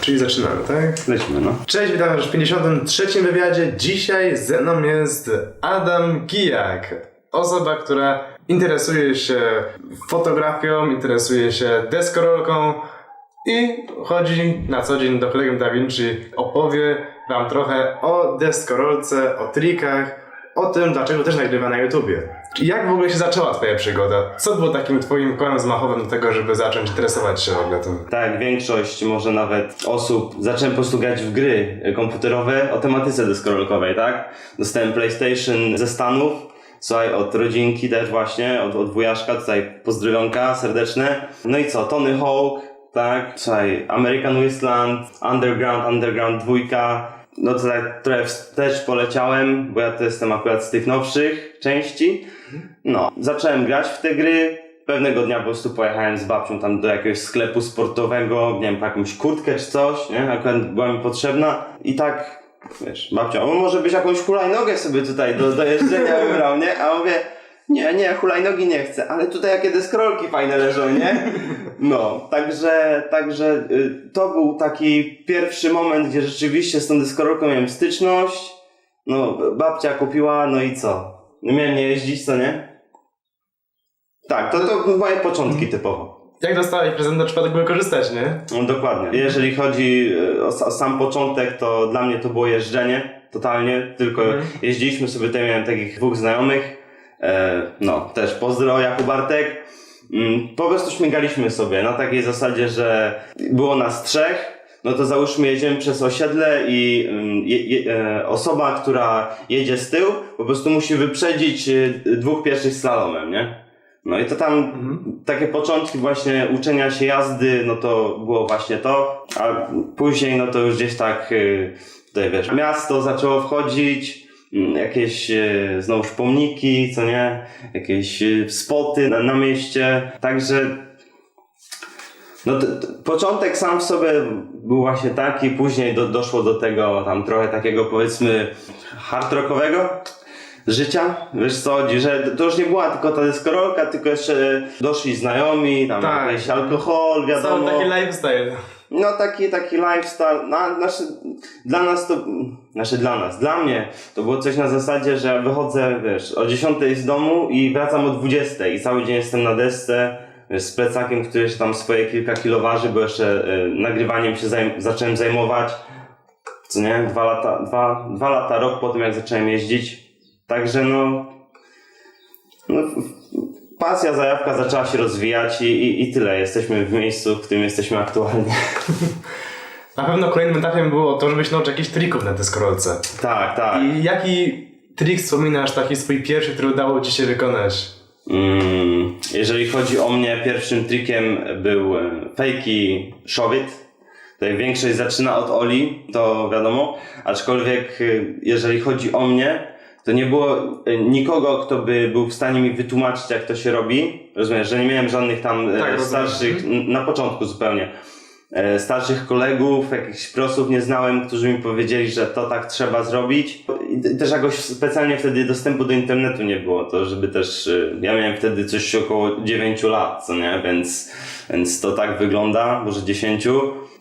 Czyli zaczynamy, tak? Lecimy, no. Cześć, witam w 53. wywiadzie. Dzisiaj ze mną jest Adam Kijak. Osoba, która interesuje się fotografią, interesuje się deskorolką i chodzi na co dzień do kolegium Da Vinci. Opowie wam trochę o deskorolce, o trikach, o tym, dlaczego też nagrywa na YouTubie. Jak w ogóle się zaczęła twoja przygoda? Co było takim twoim kołem zmachowym do tego, żeby zacząć interesować się w ogóle tym? Tak, większość, może nawet osób zacząłem po prostu grać w gry komputerowe o tematyce deskorolkowej, tak? Dostałem PlayStation ze Stanów, słuchaj, od rodzinki też właśnie, od, od wujaszka, tutaj pozdrowionka serdeczne. No i co, Tony Hawk, tak? Słuchaj, American Wasteland, Underground, Underground 2, no to tak trochę też poleciałem, bo ja to jestem akurat z tych nowszych części. No, zacząłem grać w te gry. Pewnego dnia po prostu pojechałem z babcią tam do jakiegoś sklepu sportowego, nie wiem, po jakąś kurtkę czy coś, nie? Akurat była mi potrzebna i tak, wiesz, babcia, o może byś jakąś hulajnogę sobie tutaj do, do jeżdżenia wybrał, nie? A mówię, nie, nie, hulajnogi nie chcę, ale tutaj jakie deskorolki fajne leżą, nie? No, także, także y, to był taki pierwszy moment, gdzie rzeczywiście z tą deskorolką miałem styczność. No, babcia kupiła, no i co? No miałem nie jeździć, co nie? Tak, to, to moje początki typowo. Jak dostałeś prezent na przypadek, by korzystać, nie? No dokładnie. Jeżeli chodzi e, o, o sam początek, to dla mnie to było jeżdżenie, totalnie. Tylko Mhm. jeździliśmy sobie, tutaj miałem takich dwóch znajomych. E, no, też pozdro, Jakub Bartek. Mm, po prostu śmigaliśmy sobie na takiej zasadzie, że było nas trzech, no to załóżmy jedziemy przez osiedle i mm, je, je, e, osoba, która jedzie z tyłu, po prostu musi wyprzedzić e, dwóch pierwszych slalomem, nie? No i to tam Mhm. takie początki właśnie uczenia się jazdy, no to było właśnie to, a później no to już gdzieś tak tutaj wiesz, miasto zaczęło wchodzić, jakieś y, znowuż pomniki, co nie, jakieś y, spoty na, na mieście, także no t, t, początek sam w sobie był właśnie taki, później do, doszło do tego tam trochę takiego powiedzmy hard rockowego życia, wiesz co chodzi, że to już nie była tylko ta deskorolka, tylko jeszcze doszli znajomi, tam Tak. jakiś alkohol, wiadomo. Cały taki lifestyle. No taki, taki lifestyle, na, znaczy, dla nas to, znaczy dla nas, dla mnie to było coś na zasadzie, że ja wychodzę, wiesz, o 10 z domu i wracam o 20 i cały dzień jestem na desce, wiesz, z plecakiem, który jeszcze tam swoje kilka kilo waży, bo jeszcze y, nagrywaniem się zajm- zacząłem zajmować, co nie, dwa lata, dwa, dwa lata, rok po tym jak zacząłem jeździć, także no, no pasja, zajawka zaczęła się rozwijać i, i, i tyle, jesteśmy w miejscu, w którym jesteśmy aktualnie. Na pewno kolejnym etapem było to, żebyś nauczył jakichś trików na deskorolce. Tak, tak. I jaki trik wspominasz, taki swój pierwszy, który udało ci się wykonać? Mm, jeżeli chodzi o mnie, pierwszym trikiem był e, fejki szowit. Tutaj większość zaczyna od Oli, to wiadomo. Aczkolwiek, e, jeżeli chodzi o mnie, to nie było e, nikogo, kto by był w stanie mi wytłumaczyć, jak to się robi. Rozumiesz, że nie miałem żadnych tam e, Tak, rozumiem. starszych, n- na początku zupełnie, e, starszych kolegów, jakichś prosów nie znałem, którzy mi powiedzieli, że to tak trzeba zrobić. I też jakoś specjalnie wtedy dostępu do internetu nie było, to żeby też, ja miałem wtedy coś około 9 lat, co nie, więc, więc to tak wygląda, może 10.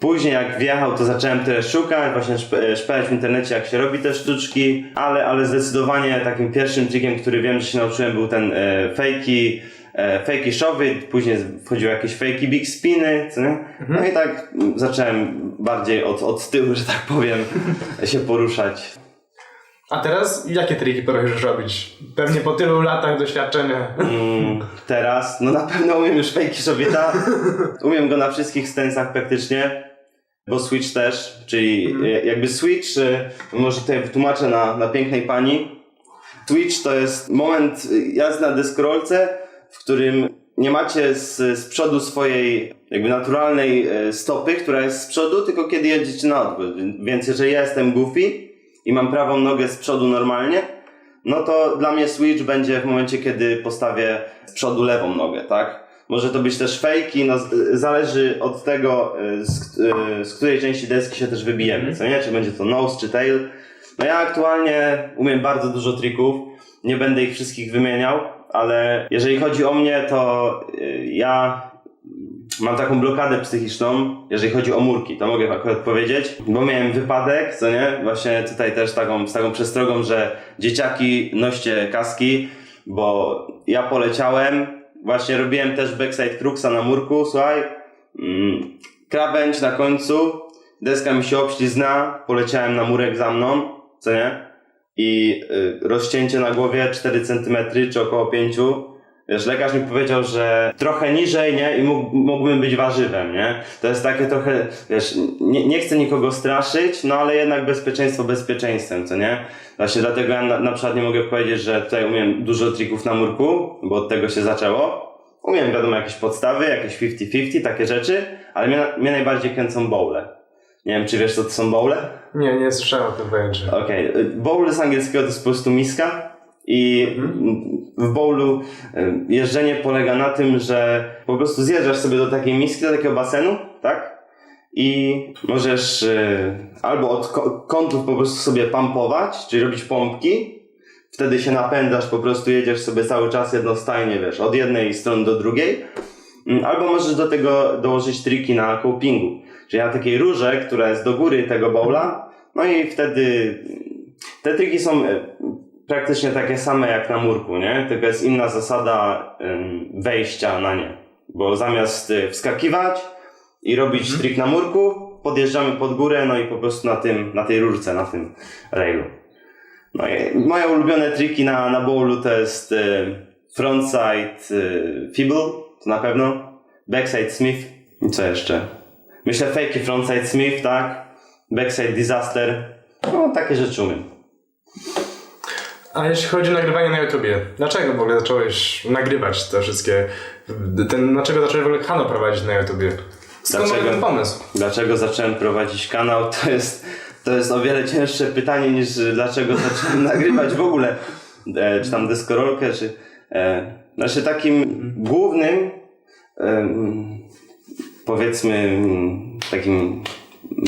Później jak wjechał, to zacząłem też szukać, właśnie e, szperać w internecie, jak się robi te sztuczki, ale, ale zdecydowanie takim pierwszym trikiem, który wiem, że się nauczyłem, był ten e, fejki, e, fejki później wchodziły jakieś fejki big spiny, co nie? No i tak mm, zacząłem bardziej od, od tyłu, że tak powiem, się poruszać. A teraz jakie triki potrafisz robić? Pewnie po tylu latach doświadczenia. Mm, teraz, no na pewno umiem już fejki szowita, umiem go na wszystkich stensach praktycznie, bo Switch też, czyli e, jakby Switch, e, może tutaj wytłumaczę na, na pięknej pani, Twitch to jest moment jazdy na deskorolce, w którym nie macie z, z przodu swojej jakby naturalnej e, stopy, która jest z przodu, tylko kiedy jedziecie na odwrót. Więc jeżeli ja jestem goofy i mam prawą nogę z przodu normalnie, no to dla mnie switch będzie w momencie, kiedy postawię z przodu lewą nogę, tak? Może to być też fejki, no zależy od tego, y, z, y, z której części deski się też wybijemy, co nie? Czy będzie to nose, czy tail. No ja aktualnie umiem bardzo dużo trików, nie będę ich wszystkich wymieniał, ale jeżeli chodzi o mnie, to y, ja mam taką blokadę psychiczną, jeżeli chodzi o murki, to mogę akurat powiedzieć, bo miałem wypadek, co nie, właśnie tutaj też taką, z taką przestrogą, że dzieciaki noście kaski, bo ja poleciałem, właśnie robiłem też backside cruxa na murku, słuchaj, mm, krawędź na końcu, deska mi się obślizna, poleciałem na murek za mną, co nie, i y, rozcięcie na głowie 4 cm czy około 5 Wiesz, lekarz mi powiedział, że trochę niżej, nie? I mógł, mógłbym być warzywem, nie? To jest takie trochę, wiesz, nie, nie chcę nikogo straszyć, no ale jednak bezpieczeństwo bezpieczeństwem, co nie? Właśnie dlatego ja na, na przykład nie mogę powiedzieć, że tutaj umiem dużo trików na murku, bo od tego się zaczęło. Umiem, wiadomo, jakieś podstawy, jakieś 50-50, takie rzeczy, ale mnie, mnie najbardziej kręcą bowle. Nie wiem, czy wiesz, co to są bowle? Nie, nie słyszałem o tym pojęciu. Okej, okay. bowl z angielskiego to jest po prostu miska i w bowlu y, jeżdżenie polega na tym, że po prostu zjeżdżasz sobie do takiej miski, do takiego basenu, tak? I możesz y, albo od kątów po prostu sobie pumpować, czyli robić pompki, wtedy się napędzasz, po prostu jedziesz sobie cały czas jednostajnie, wiesz, od jednej strony do drugiej, Mm, albo możesz do tego dołożyć triki na copingu, czyli na takiej rurze, która jest do góry tego bowla, no i wtedy te triki są e, praktycznie takie same jak na murku, nie? Tylko jest inna zasada wejścia na nie. Bo zamiast y, wskakiwać i robić trik na murku, podjeżdżamy pod górę, no i po prostu na tym, na tej rurce, na tym railu. No i moje ulubione triki na, na bowlu to jest y, frontside y, feeble, to na pewno, backside smith i co jeszcze? Myślę fake frontside smith, tak? Backside disaster, no takie rzeczy umiem. A jeśli chodzi o nagrywanie na YouTubie, dlaczego w ogóle zacząłeś nagrywać te wszystkie... Ten, dlaczego zacząłeś w ogóle kanał prowadzić na YouTubie? Skąd Dlaczego? ten pomysł? Dlaczego zacząłem prowadzić kanał? To jest, to jest o wiele cięższe pytanie niż dlaczego zacząłem nagrywać w ogóle. E, czy tam deskorolkę, czy. E, znaczy takim głównym, em, powiedzmy, takim,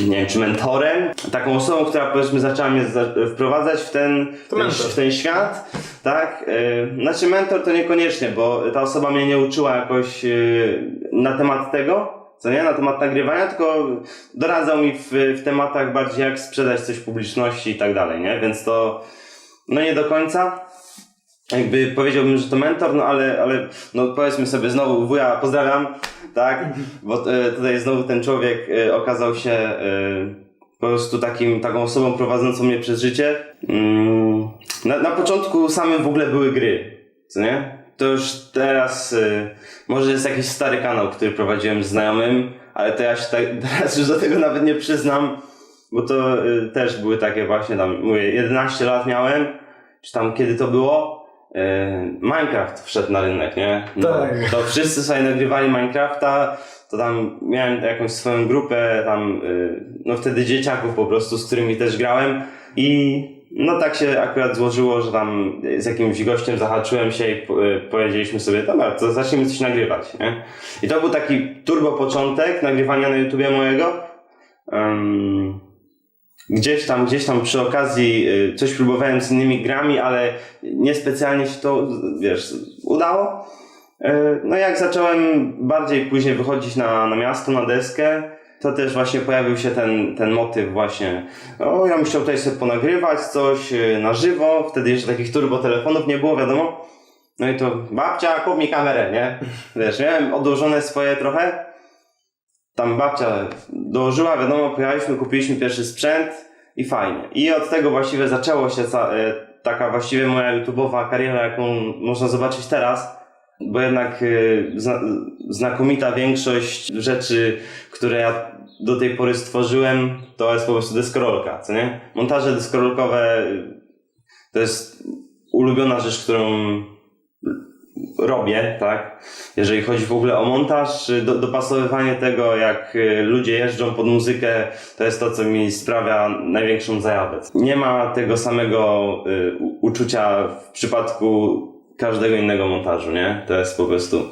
nie wiem, czy mentorem, taką osobą, która powiedzmy zaczęła mnie za, wprowadzać w ten, ten, w ten świat, tak? E, znaczy mentor to niekoniecznie, bo ta osoba mnie nie uczyła jakoś e, na temat tego, co nie, na temat nagrywania, tylko doradzał mi w, w tematach bardziej jak sprzedać coś publiczności i tak dalej, nie? Więc to, no nie do końca. Jakby powiedziałbym, że to mentor, no ale, ale no powiedzmy sobie znowu, wuja, pozdrawiam, tak? Bo e, tutaj znowu ten człowiek e, okazał się e, po prostu takim, taką osobą prowadzącą mnie przez życie. Mm, na, na początku samym w ogóle były gry, co nie? To już teraz, może jest jakiś stary kanał, który prowadziłem z znajomym, ale to ja się tak, teraz już do tego nawet nie przyznam, bo to też były takie właśnie tam, mówię, 11 lat miałem, czy tam kiedy to było, Minecraft wszedł na rynek, nie? No, Tak. To wszyscy sobie nagrywali Minecrafta, to tam miałem jakąś swoją grupę, tam, y, no wtedy dzieciaków po prostu, z którymi też grałem i no tak się akurat złożyło, że tam z jakimś gościem zahaczyłem się i y, powiedzieliśmy sobie, dobra, to zacznijmy coś nagrywać, nie? I to był taki turbo początek nagrywania na YouTubie mojego. Em, gdzieś tam, gdzieś tam przy okazji y, coś próbowałem z innymi grami, ale niespecjalnie się to, wiesz, udało. E, No jak zacząłem bardziej później wychodzić na, na miasto, na deskę, to też właśnie pojawił się ten, ten motyw właśnie, o ja chciał tutaj sobie ponagrywać coś e, na żywo, wtedy jeszcze takich turbo telefonów nie było, wiadomo. No i to babcia, kup mi kamerę, nie? Wiesz, miałem odłożone swoje trochę, tam babcia dołożyła, wiadomo, pojechaliśmy, kupiliśmy pierwszy sprzęt i fajnie. I od tego właściwie zaczęło się e, taka właściwie moja YouTube'owa kariera, jaką można zobaczyć teraz, bo jednak e, zna- znakomita większość rzeczy, które ja do tej pory stworzyłem, to jest po prostu deskorolka, co nie? Montaże deskorolkowe to jest ulubiona rzecz, którą robię, tak? Jeżeli chodzi w ogóle o montaż, do, dopasowywanie tego, jak y, ludzie jeżdżą pod muzykę, to jest to, co mi sprawia największą zajawę. Nie ma tego samego y, uczucia w przypadku każdego innego montażu, nie? To jest po prostu...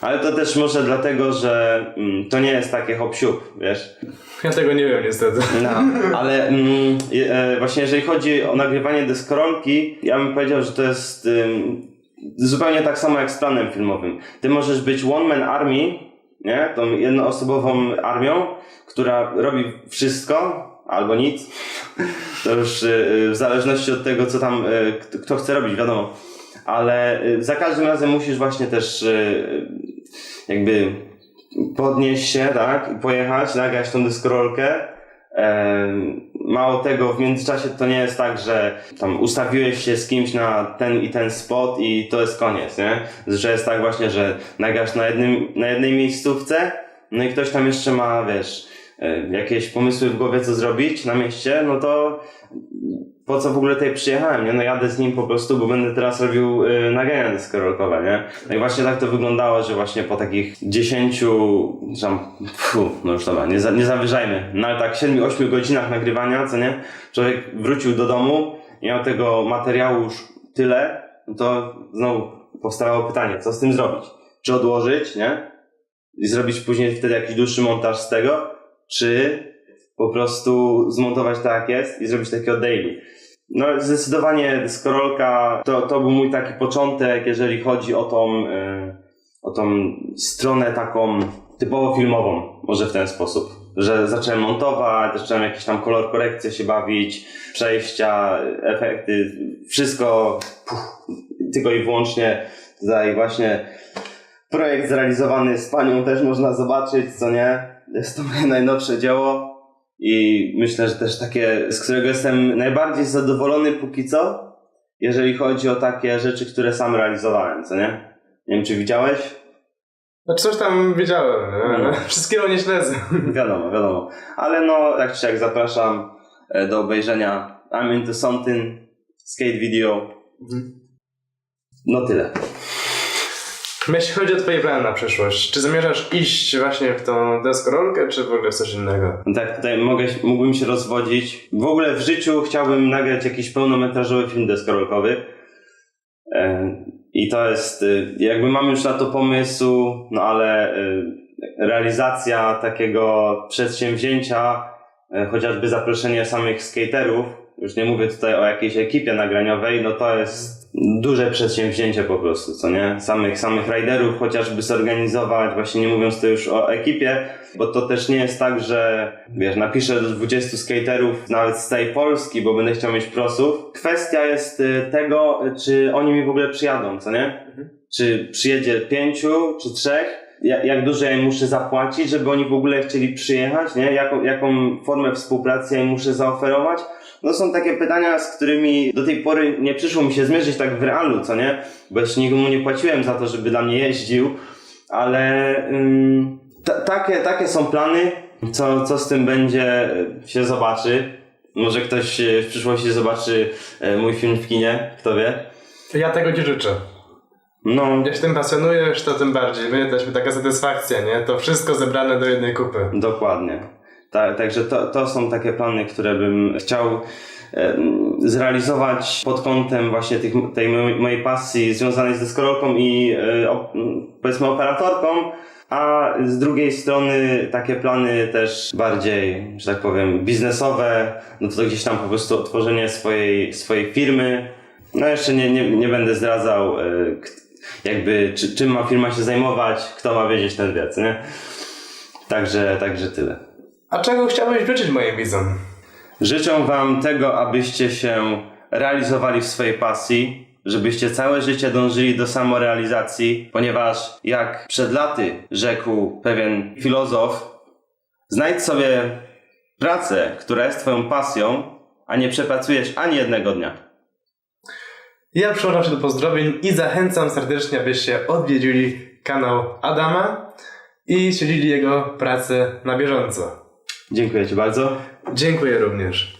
Ale to też może dlatego, że mm, to nie jest takie hop wiesz? Ja tego nie wiem niestety. No, ale mm, e, właśnie jeżeli chodzi o nagrywanie deskorolki, ja bym powiedział, że to jest ym, zupełnie tak samo jak z planem filmowym. Ty możesz być one man army nie? Tą jednoosobową armią, która robi wszystko albo nic. To już y, w zależności od tego, co tam y, kto- chce robić, wiadomo. Ale y, za każdym razem musisz właśnie też y, jakby podnieść się, tak, i pojechać, nagrać tą deskorolkę. Mało tego, w międzyczasie to nie jest tak, że tam ustawiłeś się z kimś na ten i ten spot i to jest koniec, nie? Że jest tak właśnie, że nagrasz na, jednym, na jednej miejscówce, no i ktoś tam jeszcze ma, wiesz, jakieś pomysły w głowie, co zrobić na mieście, no to po co w ogóle tutaj przyjechałem, nie? No jadę z nim po prostu, bo będę teraz robił y, nagrania deskorolkowe, nie? No i właśnie tak to wyglądało, że właśnie po takich 10, czy tam, no już dobra, nie, za, nie zawyżajmy, no ale tak 7-8 godzinach nagrywania, co nie? Człowiek wrócił do domu miał tego materiału już tyle, no to znowu powstawało pytanie, co z tym zrobić? Czy odłożyć, nie? I zrobić później wtedy jakiś dłuższy montaż z tego, czy po prostu zmontować tak jak jest i zrobić takiego daily. No zdecydowanie deskorolka to, to był mój taki początek, jeżeli chodzi o tą, y, o tą stronę taką typowo filmową, może w ten sposób. Że zacząłem montować, zacząłem jakieś tam kolor korekcje się bawić, przejścia, efekty, wszystko puh, tylko i wyłącznie tutaj właśnie projekt zrealizowany z panią też można zobaczyć, co nie? Jest to moje najnowsze dzieło i myślę, że też takie, z którego jestem najbardziej zadowolony póki co, jeżeli chodzi o takie rzeczy, które sam realizowałem, co nie? Nie wiem, czy widziałeś? No coś tam wiedziałem, nie? No. Wszystkiego nie śledzę. Wiadomo, wiadomo. Ale no, tak czy jak zapraszam e, do obejrzenia I'm into something, skate video. No tyle. Jeśli chodzi o twoje plany na przyszłość, czy zamierzasz iść właśnie w tą deskorolkę, czy w ogóle w coś innego? No Tak, tutaj mogę, mógłbym się rozwodzić. W ogóle w życiu chciałbym nagrać jakiś pełnometrażowy film deskorolkowy. E, I to jest, y, jakby mam już na to pomysł, no ale y, realizacja takiego przedsięwzięcia, e, chociażby zaproszenie samych skaterów, już nie mówię tutaj o jakiejś ekipie nagraniowej, no to jest duże przedsięwzięcie po prostu, co nie? Samych, samych riderów chociażby zorganizować, właśnie nie mówiąc to już o ekipie, bo to też nie jest tak, że wiesz, napiszę do 20 skaterów nawet z całej Polski, bo będę chciał mieć prosów. Kwestia jest y, tego, czy oni mi w ogóle przyjadą, co nie? Czy przyjedzie pięciu, czy trzech? Ja- Jak dużo ja im muszę zapłacić, żeby oni w ogóle chcieli przyjechać, nie? Jaką, jaką formę współpracy ja im muszę zaoferować? No są takie pytania, z którymi do tej pory nie przyszło mi się zmierzyć tak w realu, co nie? Bo jeszcze nikomu nie płaciłem za to, żeby dla mnie jeździł, ale ym, ta, takie, takie są plany. Co, co z tym będzie, się zobaczy. Może ktoś y, w przyszłości zobaczy y, mój film w kinie, kto wie. Ja tego ci życzę. No, Jak się tym pasjonujesz, to tym bardziej. Będzie też taka satysfakcja, nie? To wszystko zebrane do jednej kupy. Dokładnie. Ta, także to, to są takie plany, które bym chciał zrealizować pod kątem właśnie tych, tej mojej, pasji związanej z deskorolką i e, powiedzmy operatorką, a z drugiej strony takie plany też bardziej, że tak powiem, biznesowe, no to gdzieś tam po prostu otworzenie swojej, swojej firmy. No jeszcze nie, nie, nie będę zdradzał e, jakby czy, czym ma firma się zajmować, kto ma wiedzieć ten wie, co nie? Także, także tyle. A czego chciałbyś życzyć moim widzom? Życzę Wam tego, abyście się realizowali w swojej pasji, żebyście całe życie dążyli do samorealizacji, ponieważ jak przed laty rzekł pewien filozof, znajdź sobie pracę, która jest Twoją pasją, a nie przepracujesz ani jednego dnia. Ja przyłączam się do pozdrowień i zachęcam serdecznie, abyście odwiedzili kanał Adama i śledzili jego pracę na bieżąco. Dziękuję Ci bardzo. Dziękuję również.